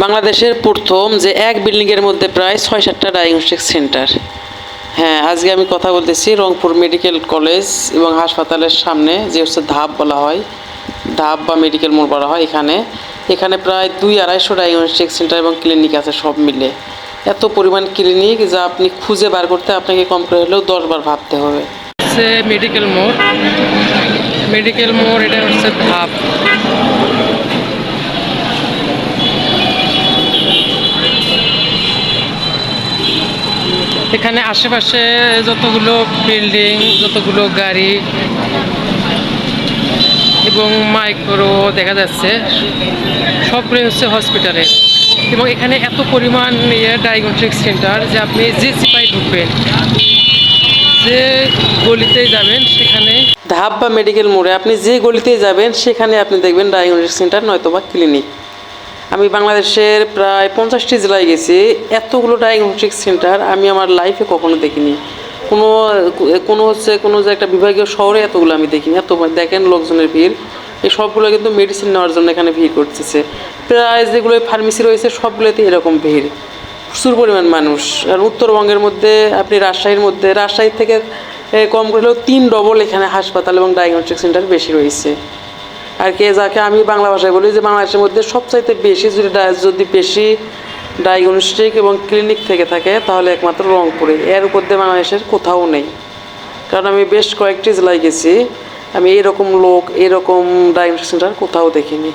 বাংলাদেশের প্রথম যে এক বিল্ডিংয়ের মধ্যে প্রায় ছয় সাতটা ডায়াগনস্টিক সেন্টার হ্যাঁ আজকে আমি কথা বলতেছি রংপুর মেডিকেল কলেজ এবং হাসপাতালের সামনে, যে হচ্ছে ধাপ বলা হয়। ধাপ বা মেডিকেল মোড় বলা হয় এখানে। এখানে প্রায় দুই আড়াইশো ডায়াগনস্টিক সেন্টার এবং ক্লিনিক আছে সব মিলে। এত পরিমাণ ক্লিনিক যা আপনি খুঁজে বার করতে আপনাকে কম করে হলেও দশবার ভাবতে হবে। মেডিকেল মোড়। মেডিকেল মোড়, এটা হচ্ছে ধাপ। এখানে আশেপাশে যতগুলো বিল্ডিং, যতগুলো গাড়ি এবং মাইক্রো দেখা যাচ্ছে সবগুলোই হচ্ছে হসপিটালে এবং এখানে এত পরিমাণ ইয়ে ডায়াগনস্টিক সেন্টার যে আপনি যে সিপাই ঢুকবেন, যে গলিতেই যাবেন, সেখানে ধাপ বা মেডিকেল মোড়ে আপনি যে গলিতেই যাবেন, সেখানে আপনি দেখবেন ডায়াগনস্টিক সেন্টার নয়তো বা ক্লিনিক আমি বাংলাদেশের প্রায় পঞ্চাশটি জেলায় গেছি। এতগুলো ডায়াগনস্টিক সেন্টার আমি আমার লাইফে কখনো দেখিনি। কোনো কোনো হচ্ছে কোনো যে একটা বিভাগীয় শহরে এতগুলো আমি দেখিনি। এত দেখেন লোকজনের ভিড়। এই সবগুলো কিন্তু মেডিসিন নেওয়ার জন্য এখানে ভিড় করতেছে। প্রায় যেগুলো ফার্মেসি রয়েছে, সবগুলোতে এরকম ভিড়। প্রচুর পরিমাণ মানুষ। আর উত্তরবঙ্গের মধ্যে, আপনি রাজশাহীর মধ্যে, রাজশাহী থেকে কম করে হলেও তিন ডবল এখানে হাসপাতাল এবং ডায়াগনস্টিক সেন্টার বেশি রয়েছে। আর কে যাকে আমি বাংলা ভাষায় বলি যে বাংলাদেশের মধ্যে সবচাইতে বেশি যদি যদি বেশি ডায়াগনস্টিক এবং ক্লিনিক থেকে থাকে, তাহলে একমাত্র রংপুরে। এর উপর দিয়ে বাংলাদেশের কোথাও নেই। কারণ আমি বেশ কয়েকটি জেলায় গেছি, আমি এরকম লোক, এরকম ডায়াগনস্টিক সেন্টার কোথাও দেখিনি।